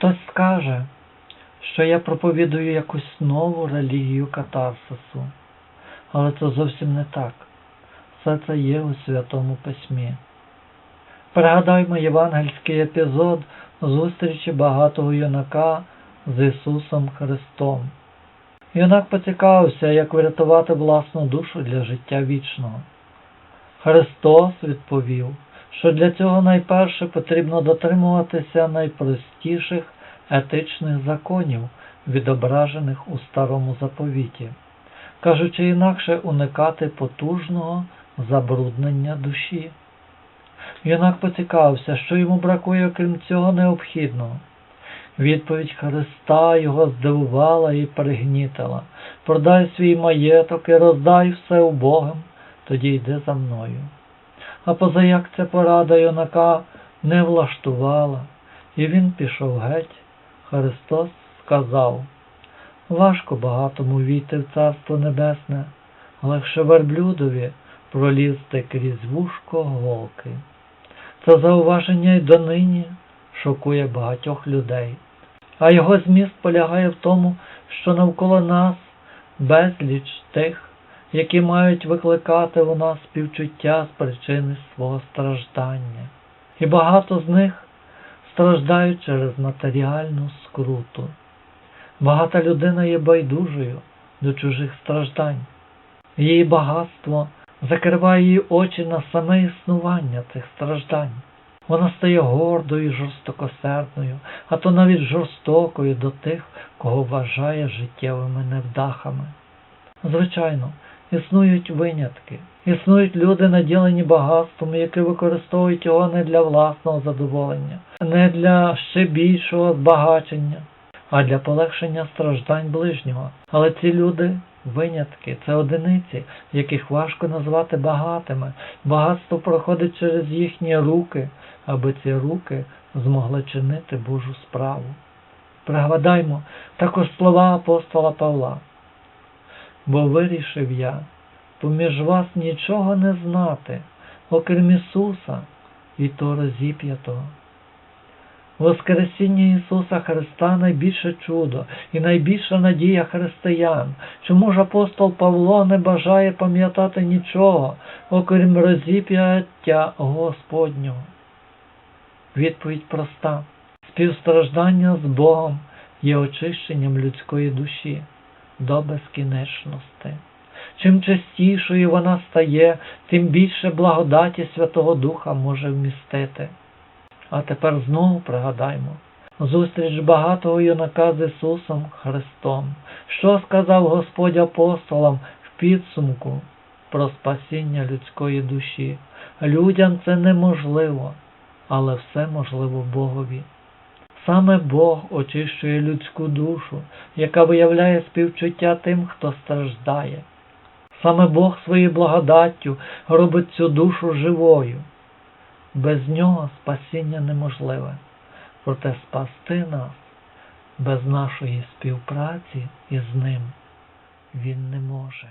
Хтось скаже, що я проповідую якусь нову релігію катарсису, але це зовсім не так. Все це є у Святому Письмі. Пригадаймо євангельський епізод зустрічі багатого юнака з Ісусом Христом. Юнак поцікавився, як врятувати власну душу для життя вічного. Христос відповів, що для цього найперше потрібно дотримуватися найпростіших етичних законів, відображених у старому заповіті, кажучи інакше уникати потужного забруднення душі. Юнак поцікавився, що йому бракує, крім цього необхідного. Відповідь Христа його здивувала і пригнітила. Продай свій маєток і роздай все убогим, тоді йди за мною. А позаяк ця порада юнака не влаштувала, і він пішов геть. Христос сказав, важко багатому війти в Царство Небесне, легше верблюдові пролізти крізь вушко голки. Це зауваження й донині шокує багатьох людей. А його зміст полягає в тому, що навколо нас безліч тих, які мають викликати у нас співчуття з причини свого страждання. І багато з них страждають через матеріальну скруту. Багата людина є байдужою до чужих страждань. Її багатство закриває її очі на саме існування цих страждань. Вона стає гордою, і жорстокосердною, а то навіть жорстокою до тих, кого вважає життєвими невдахами. Звичайно, існують винятки. Існують люди, наділені багатством, які використовують його не для власного задоволення, не для ще більшого збагачення, а для полегшення страждань ближнього. Але ці люди винятки, це одиниці, яких важко назвати багатими. Багатство проходить через їхні руки, аби ці руки змогли чинити Божу справу. Пригадаймо також слова апостола Павла. Бо вирішив я поміж вас нічого не знати, окрім Ісуса і то розіп'ятого. Воскресіння Ісуса Христа найбільше чудо і найбільша надія християн. Чому ж апостол Павло не бажає пам'ятати нічого, окрім розіп'яття Господнього? Відповідь проста. Співстраждання з Богом є очищенням людської душі до безкінечності. Чим частішою вона стає, тим більше благодаті Святого Духа може вмістити. А тепер знову пригадаймо зустріч багатого юнака з Ісусом Христом. Що сказав Господь апостолам в підсумку про спасіння людської душі? Людям це неможливо, але все можливо Богові. Саме Бог очищує людську душу, яка виявляє співчуття тим, хто страждає. Саме Бог своєю благодаттю робить цю душу живою. Без нього спасіння неможливе, проте спасти нас без нашої співпраці із ним він не може.